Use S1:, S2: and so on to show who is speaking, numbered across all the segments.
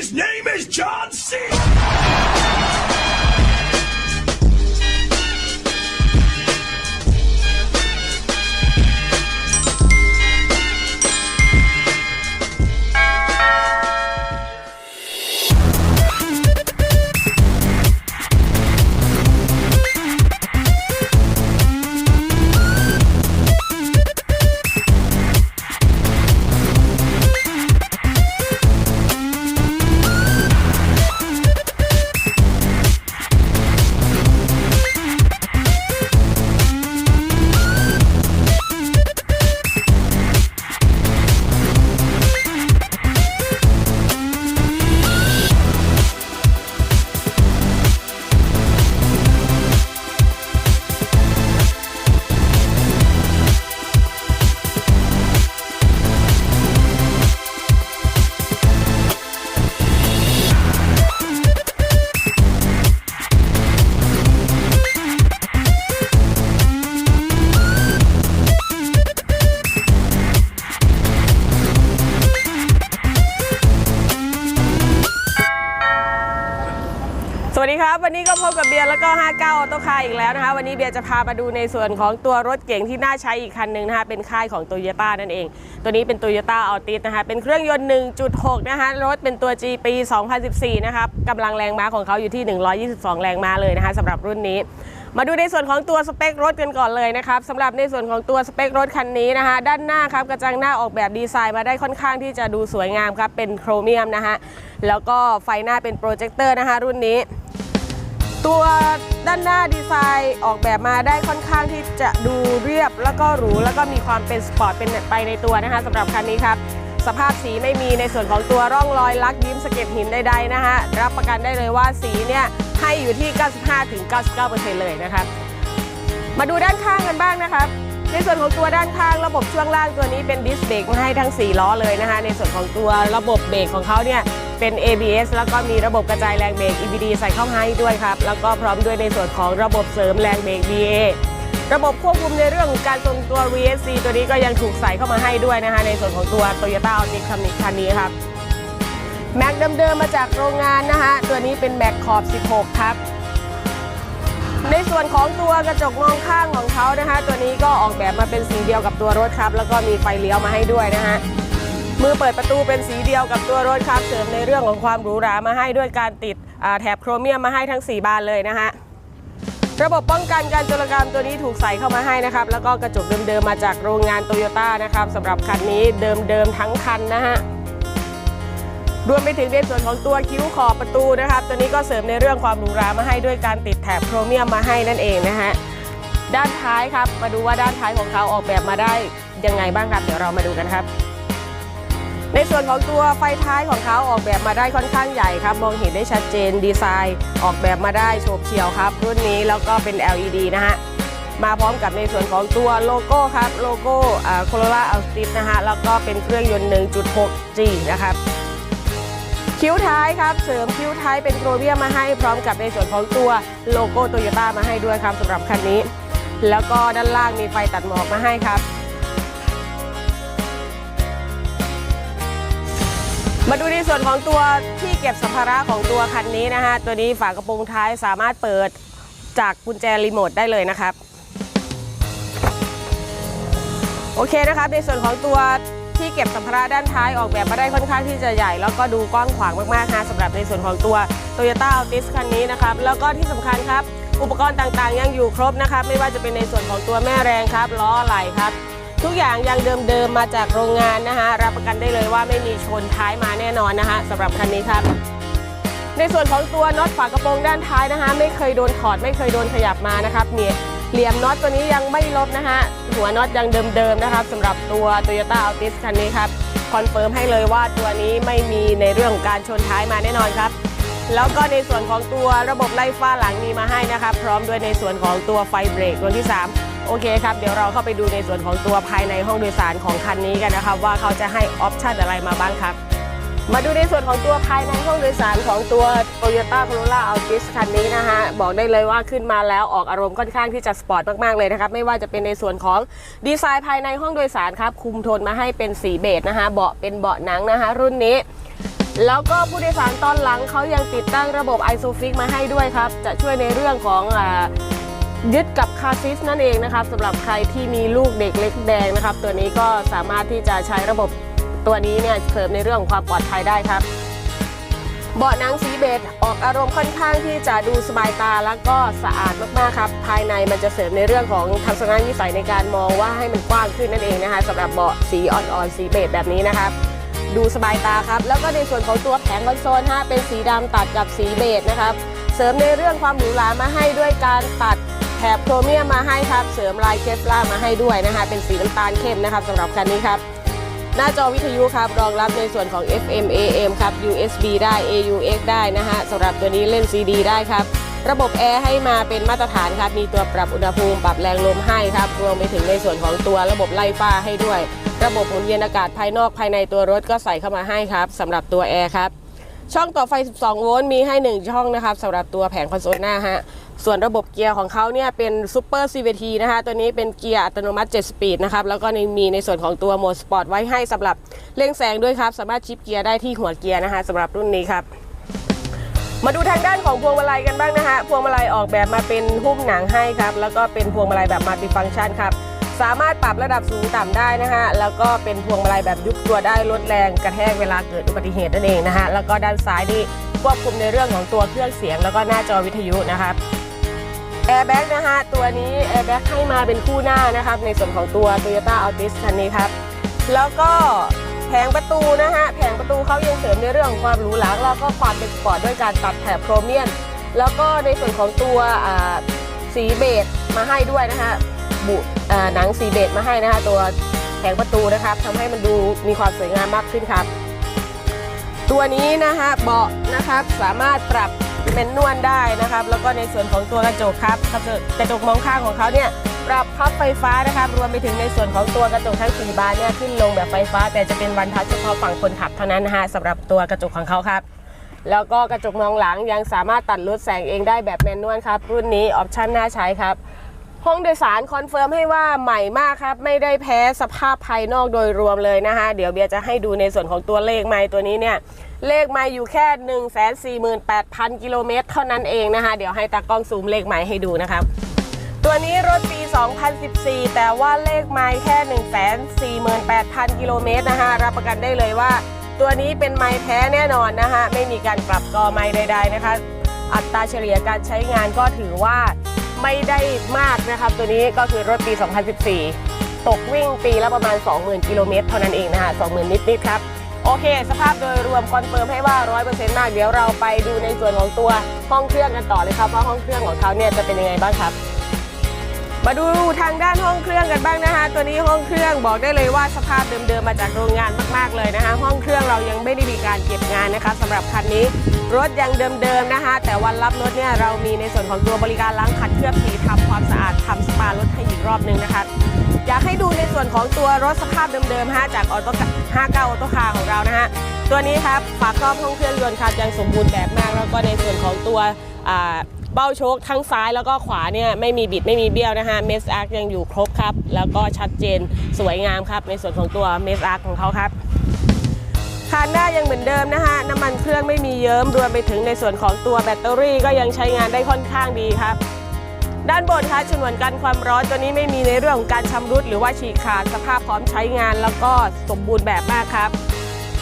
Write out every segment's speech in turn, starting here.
S1: His name is John C.
S2: ครับ วันนี้ก็พบกับเบียร์แล้วก็ 59ออโต้คาร์อีกแล้วนะคะ วันนี้เบียร์จะพามาดูในส่วนของตัวรถเก๋งที่น่าใช้อีกคันหนึ่งนะคะ เป็นค่ายของโตโยต้านั่นเอง ตัวนี้เป็น t o y ยต้าอัลติสนะคะ เป็นเครื่องยนต์ 1.6 นะคะ รถเป็นตัว G ปี 2014 นะครับกำลังแรงม้าของเขาอยู่ที่ 122 แรงม้าเลยนะคะสำหรับรุ่นนี้มาดูในส่วนของตัวสเปครถกันก่อนเลยนะครับสำหรับในส่วนของตัวสเปครถคันนี้นะคะด้านหน้าครับกระจังหน้าออกแบบดีไซน์มาได้ค่อนข้างที่จะดูสวยงามครับเป็นโครเมียมนะคะแล้วก็ไฟหน้าเป็นโปรเจคเตอร์นะคะรุ่นนี้ ตัวด้านหน้าดีไซน์ออกแบบมาได้ค่อนข้างที่จะดูเรียบแล้วก็หรู แล้วก็มีความเป็นสปอร์ตเป็นไปในตัวนะคะสำหรับคันนี้ครับ สภาพสีไม่มีในส่วนของตัวร่องรอยลักยิ้มสะเก็ดหินใดๆนะคะรับประกันได้เลยว่าสีเนี่ยให้อยู่ที่ 95-99%เลยนะครับ มาดูด้านข้างกันบ้างนะครับในส่วนของตัวด้านข้างระบบช่วงล่างตัวนี้เป็นดิสเบรกมาให้ทั้ง 4 ล้อเลยนะคะ ในส่วนของตัวระบบเบรกของเขาเนี่ย เป็น ABS แล้วก็มีระบบกระจายแรงเบรก EBD ใส่เข้ามาให้ด้วยครับ แล้วก็พร้อมด้วยในส่วนของระบบเสริมแรงเบรก BA ระบบควบคุมในเรื่องของการทรงตัว VSC ตัวนี้ก็ยังถูกใส่เข้ามาให้ด้วยนะคะในส่วนของตัว Toyota Altis คันนี้คันนี้ครับแม็กเดิมๆมาจากโรงงานนะคะตัวนี้เป็นแม็กขอบ 16 ครับ ในส่วนของตัวกระจกมองข้างของเขานะคะ ตัวนี้ก็ออกแบบมาเป็นสีเดียวกับตัวรถครับ แล้วก็มีไฟเลี้ยวมาให้ด้วยนะฮะ มือเปิดประตูเป็นสีเดียวกับตัวรถครับเสริมในเรื่องของความหรูหรามาให้ด้วยการติดแถบโครเมียมมาให้ทั้ง 4 บานเลยนะฮะระบบป้องกันการโจรกรรมตัวนี้ถูกใส่เข้ามาให้นะครับ แล้วก็กระจกเดิมๆมาจากโรงงานโตโยต้านะครับสำหรับคันนี้เดิมๆทั้งคันนะฮะรวมไปถึงในส่วนของตัวคิ้วขอบประตูนะครับ ตัวนี้ก็เสริมในเรื่องความหรูหรามาให้ด้วยการติดแถบโครเมียมมาให้นั่นเองนะฮะด้านท้ายครับมาดูว่าด้านท้ายของเขาออกแบบมาได้ยังไงบ้างครับ เดี๋ยวเรามาดูกันครับ ในส่วนของตัวไฟท้ายของเขาออกแบบมาได้ค่อนข้างใหญ่ครับ มองเห็นได้ชัดเจนดีไซน์ ออกแบบมาได้โฉบเฉี่ยวครับ รุ่นนี้แล้วก็เป็น LED นะฮะมาพร้อมกับในส่วนของตัวโลโก้ครับ โลโก้โคโรล่าอัลติสนะฮะแล้วก็เป็นเครื่องยนต์ 1.6G นะครับคิ้วท้ายครับ เสริมคิ้วท้ายเป็นโครเมียมมาให้พร้อมกับในส่วนของตัวโลโก้โตโยต้ามาให้ด้วยครับสำหรับคันนี้ แล้วก็ด้านล่างมีไฟตัดหมอกมาให้ครับ มาดูในส่วนของตัวที่เก็บสัมภาระของตัวคันนี้นะฮะ ตัวนี้ฝากระโปรงท้ายสามารถเปิดจากกุญแจรีโมทได้เลยนะครับ โอเคนะครับ ในส่วนของตัวที่เก็บสัมภาระด้านท้ายออกแบบมาได้ค่อนข้างที่จะใหญ่ แล้วก็ดูกว้างขวางมากๆนะสำหรับในส่วนของตัว Toyota Altis คันนี้นะครับ แล้วก็ที่สำคัญครับ อุปกรณ์ต่างๆ ยังอยู่ครบนะครับ ไม่ว่าจะเป็นในส่วนของตัวแม่แรงครับล้อไหล่ครับ ทุกอย่างยังเดิมๆมาจากโรงงานนะฮะรับประกันได้เลยว่าไม่มีชนท้ายมาแน่นอนนะฮะสำหรับคันนี้ครับ ในส่วนของตัวน็อตฝากระโปรงด้านท้ายนะคะ ไม่เคยโดนถอดไม่เคยโดนขยับมานะครับเนี่ยเหลี่ยมน็อตตัวนี้ยังไม่ลบนะฮะหัวน็อตยังเดิมๆนะครับสำหรับตัว Toyota Altis คันนี้ครับคอนเฟิร์มให้เลยว่าตัวนี้ไม่มีในเรื่องของการชนท้ายมาแน่นอนครับ แล้วก็ในส่วนของตัวระบบไล่ฟ้าหลังมีมาให้นะครับ พร้อมด้วยในส่วนของตัวไฟเบรกตัวที่ 3 โอเคครับ เดี๋ยวเราเข้าไปดูในส่วนของตัวภายในห้องโดยสารของคันนี้กันนะครับ ว่าเขาจะให้ออปชั่นอะไรมาบ้างครับ มาดูในส่วนของตัวภายในห้องโดยสารของตัว Toyota Corolla Altis คันนี้นะฮะบอกได้เลยว่าขึ้นมาแล้วออกอารมณ์ค่อนข้างที่จะสปอร์ตมากๆเลยนะครับ ไม่ว่าจะเป็นในส่วนของดีไซน์ภายในห้องโดยสารครับ คุมโทนมาให้เป็นสีเบจนะคะเบาะเป็นเบาะหนังนะคะรุ่นนี้แล้วก็ผู้โดยสารตอนหลังเขายังติดตั้งระบบ ISOFIX มาให้ด้วยครับ จะช่วยในเรื่องของ ยึดกับคาซิสนั่นเองนะครับสำหรับใครที่มีลูกเด็กเล็กแดงนะครับ ตัวนี้ก็สามารถที่จะใช้ระบบตัวนี้เนี่ยเสริมในเรื่องของความปลอดภัยได้ครับเบาะหนังสีเบจออกอารมณ์ค่อนข้างที่จะดูสบายตาแล้วก็สะอาดมากๆครับ ภายในมันจะเสริมในเรื่องของทัศนวิสัยในการมองว่าให้มันกว้างขึ้นนั่นเองนะคะสำหรับเบาะสีอ่อนๆสีเบจแบบนี้นะครับดูสบายตาครับ แล้วก็ในส่วนของตัวแผงคอนโซลฮะเป็นสีดำตัดกับสีเบจนะครับ เสริมในเรื่องความหรูหรามาให้ด้วยการตัด แถบโครเมียมมาให้ครับ เสริมลายเคสลามาให้ด้วยนะคะ เป็นสีน้ำตาลเข้มนะครับสำหรับคันนี้ครับ หน้าจอวิทยุครับ รองรับในส่วนของ FM AM ครับ USB ได้ AUX ได้นะฮะสำหรับตัวนี้เล่น CD ได้ครับ ระบบแอร์ให้มาเป็นมาตรฐานครับ มีตัวปรับอุณหภูมิ ปรับแรงลมให้ครับ รวมไปถึงในส่วนของตัวระบบไล่ฟ้าให้ด้วย ระบบหมุนเวียนอากาศภายนอกภายในตัวรถก็ใส่เข้ามาให้ครับสำหรับตัวแอร์ครับช่องต่อไฟ 12 โวลต์ มีให้ 1 ช่องนะครับสำหรับตัวแผงคอนโซลหน้าฮะ ส่วนระบบเกียร์ของเขาเนี่ยเป็น Super CVT นะคะ ตัวนี้เป็นเกียร์อัตโนมัติ 7 สปีดนะครับ แล้วก็ในมีในส่วนของตัวโหมดสปอร์ตไว้ให้สำหรับเร่งแซงด้วยครับ สามารถชิปเกียร์ได้ที่หัวเกียร์นะคะสำหรับรุ่นนี้ครับ มาดูทางด้านของพวงมาลัยกันบ้างนะฮะพวงมาลัยออกแบบมาเป็นหุ้มหนังให้ครับ แล้วก็เป็นพวงมาลัยแบบมัลติฟังก์ชันครับสามารถปรับระดับสูงต่ำได้นะฮะแล้วก็เป็นพวงมาลัยแบบยุบตัวได้ลดแรงกระแทกเวลาเกิดอุบัติเหตุนั่นเองนะฮะแล้วก็ด้านซ้ายนี่ควบคุมในเรื่องของตัวเครื่องเสียง แล้วก็หน้าจอวิทยุนะครับ แอร์แบ็กนะฮะตัวนี้แอร์แบ็กให้มาเป็นคู่หน้านะครับ ในส่วนของตัว Toyota Altis คันนี้ครับ แล้วก็แผงประตูนะฮะแผงประตูเขายังเสริมในเรื่องของความหรูหราแล้วก็ความเป็นสปอร์ตด้วยการตัดแถบโครเมียมแล้วก็ในส่วนของตัวสีเบจมาให้ด้วยนะฮะบุอ่าหนังสีเบจมาให้นะฮะตัวแผงประตูนะครับทำให้มันดูมีความสวยงามมากขึ้นครับ ตัวนี้นะฮะเบาะนะครับสามารถปรับ เป็นนวลได้นะครับ แล้วก็ในส่วนของตัวกระจกครับกระจกกระจกมองข้างของเขาเนี่ยปรับพับไฟฟ้านะครับ รวมไปถึงในส่วนของตัวกระจกทั้งสี่บานเนี่ยขึ้นลงแบบไฟฟ้า แต่จะเป็นวันทัชเฉพาะฝั่งคนขับเท่านั้นนะฮะสำหรับตัวกระจกของเขาครับแล้วก็กระจกมองหลังยังสามารถตัดลดแสงเองได้แบบแมนนวลครับ รุ่นนี้ออปชั่นน่าใช้ครับ ห้องโดยสารคอนเฟิร์มให้ว่าใหม่มากครับ ไม่ได้แพ้สภาพภายนอกโดยรวมเลยนะคะ เดี๋ยวเบียร์จะให้ดูในส่วนของตัวเลขไม้ตัวนี้เนี่ย เลขไม้อยู่แค่ 1 4 8 0 0 0 กิโลเมตรเท่านั้นเองนะคะ เดี๋ยวให้ตากล้องซูมเลขไม้ให้ดูนะครับ ตัวนี้รถปี 2014 แต่ว่าเลขไม้แค่ 148,000 กิโลเมตรนะคะ รับประกันได้เลยว่า ตัวนี้เป็นไม้แท้แน่นอนนะคะ ไม่มีการกลับกอไม้ใด ๆนะคะ อัตราเฉลี่ยการใช้งานก็ถือว่า ไม่ได้มากนะครับตัวนี้ก็คือรถปี 2014 ตกวิ่งปีละประมาณ 20,000 กิโลเมตรเท่านั้นเองนะคะ20,000 นิดๆครับโอเค สภาพโดยรวมคอนเฟิร์มให้ว่า 100%มาก เดี๋ยวเราไปดูในส่วนของตัวห้องเครื่องกันต่อเลยครับว่าห้องเครื่องของเขาเนี่ยจะเป็นยังไงบ้างครับ มาดูทางด้านห้องเครื่องกันบ้างนะคะ ตัวนี้ห้องเครื่องบอกได้เลยว่าสภาพเดิมๆมาจากโรงงานมากๆเลยนะคะ ห้องเครื่องเรายังไม่ได้มีการเก็บงานนะคะสำหรับคันนี้รถยังเดิมๆนะคะ แต่วันรับรถเนี่ยเรามีในส่วนของตัวบริการล้างขัดเคลือบสีทำความสะอาดทำสปารถให้อีกรอบนึงนะคะอยากให้ดูในส่วนของตัวรถสภาพเดิมๆฮะจากออโต้59ออโต้คาร์ของเรานะฮะตัวนี้ครับฝาครอบห้องเครื่องยนต์ครับยังสมบูรณ์แบบมากแล้วก็ในส่วนของตัวอ่า เบ้าโชคทั้งซ้ายแล้วก็ขวาเนี่ยไม่มีบิดไม่มีเบี้ยวนะฮะเมสอาร์ยังอยู่ครบครับ แล้วก็ชัดเจนสวยงามครับ ในส่วนของตัวเมสอาร์ของเขาครับคานหน้ายังเหมือนเดิมนะฮะน้ำมันเครื่องไม่มีเยิ้มรวมไปถึงในส่วนของตัวแบตเตอรี่ก็ยังใช้งานได้ค่อนข้างดีครับ ด้านบนคะฉนวนกันความร้อนตัวนี้ไม่มีในเรื่องของการชำรุดหรือว่าฉีกขาดสภาพพร้อมใช้งานแล้วก็สมบูรณ์แบบมากครับ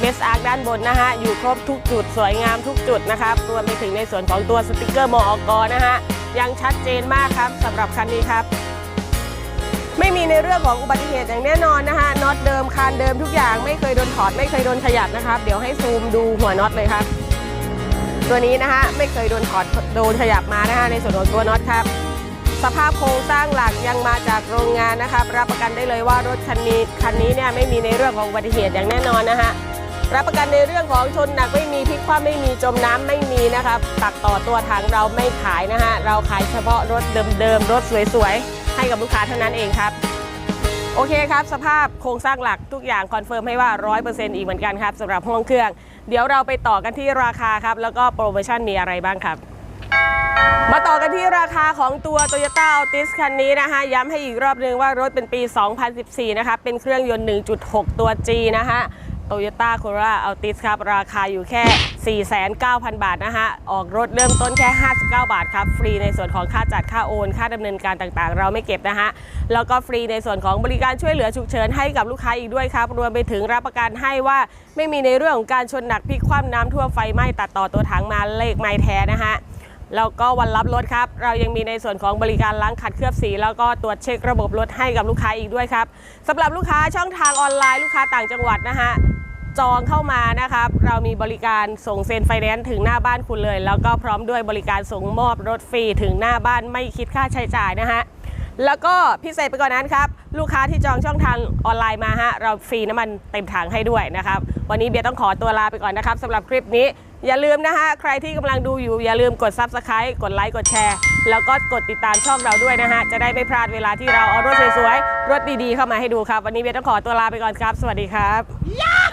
S2: เมสอาร์ด้านบนนะฮะอยู่ครบทุกจุดสวยงามทุกจุดนะครับรวมไปถึงในส่วนของตัวสติกเกอร์มอกนะฮะยังชัดเจนมากครับสำหรับคันนี้ครับ ไม่มีในเรื่องของอุบัติเหตุอย่างแน่นอนนะฮะน็อตเดิมคานเดิมทุกอย่างไม่เคยโดนถอดไม่เคยโดนขยับนะครับ เดี๋ยวให้ซูมดูหัวน็อตเลยครับ ตัวนี้นะฮะไม่เคยโดนถอดโดนขยับมานะฮะในส่วนของตัวน็อตครับสภาพโครงสร้างหลักยังมาจากโรงงานนะครับ รับประกันได้เลยว่ารถคันนี้คันนี้เนี่ยไม่มีในเรื่องของอุบัติเหตุอย่างแน่นอนนะฮะ รับประกันในเรื่องของชนหนักไม่มีพลิกคว่ำไม่มีจมน้ำไม่มีนะครับตัดต่อตัวถังเราไม่ขายนะฮะเราขายเฉพาะรถเดิมๆรถสวยๆ ให้กับลูกค้าเท่านั้นเองครับ โอเคครับ สภาพโครงสร้างหลักทุกอย่างคอนเฟิร์มให้ว่า 100%อีกเหมือนกันครับสำหรับห้องเครื่อง เดี๋ยวเราไปต่อกันที่ราคาครับ แล้วก็โปรโมชั่นมีอะไรบ้างครับมาต่อกันที่ราคาของตัว Toyota Altis คันนี้นะคะ ย้ำให้อีกรอบนึงว่ารถเป็นปี 2014 นะคะ เป็นเครื่องยนต์ 1.6 ตัว G นะคะ Toyota Corolla Altis ครับ ราคาอยู่แค่ 4,900 บาทนะฮะ ออกรถเริ่มต้นแค่ 59 บาทครับ ฟรีในส่วนของค่าจัดค่าโอน ค่าดำเนินการต่างๆ เราไม่เก็บนะฮะ แล้วก็ฟรีในส่วนของบริการช่วยเหลือฉุกเฉินให้กับลูกค้าอีกด้วยครับ รวมไปถึงรับประกันให้ว่าไม่มีในเรื่องของการชนหนักพลิกคว่ำน้ำท่วมไฟไหม้ตัดต่อตัวถังมาเลขไม้แท้นะฮะแล้วก็วันรับรถครับ เรายังมีในส่วนของบริการล้างขัดเคลือบสี แล้วก็ตรวจเช็คระบบรถให้กับลูกค้าอีกด้วยครับสำหรับลูกค้าช่องทางออนไลน์ลูกค้าต่างจังหวัดนะฮะ จองเข้ามานะครับ เรามีบริการส่งเซ็นไฟแนนซ์ถึงหน้าบ้านคุณเลย แล้วก็พร้อมด้วยบริการส่งมอบรถฟรีถึงหน้าบ้านไม่คิดค่าใช้จ่ายนะฮะแล้วก็พิเศษไปกว่านนั้นครับ ลูกค้าที่จองช่องทางออนไลน์มาฮะ เราฟรีน้ำมันเต็มถังให้ด้วยนะครับ วันนี้เบียร์ต้องขอตัวลาไปก่อนนะครับสำหรับคลิปนี้ อย่าลืมนะฮะ ใครที่กำลังดูอยู่ อย่าลืมกด Subscribe กดไลค์กดแชร์ แล้วก็กดติดตามช่องเราด้วยนะฮะ จะได้ไม่พลาดเวลาที่เราเอารถสวยๆรถดีๆเข้ามาให้ดูครับ วันนี้เบียร์ต้องขอตัวลาไปก่อนครับ สวัสดีครับ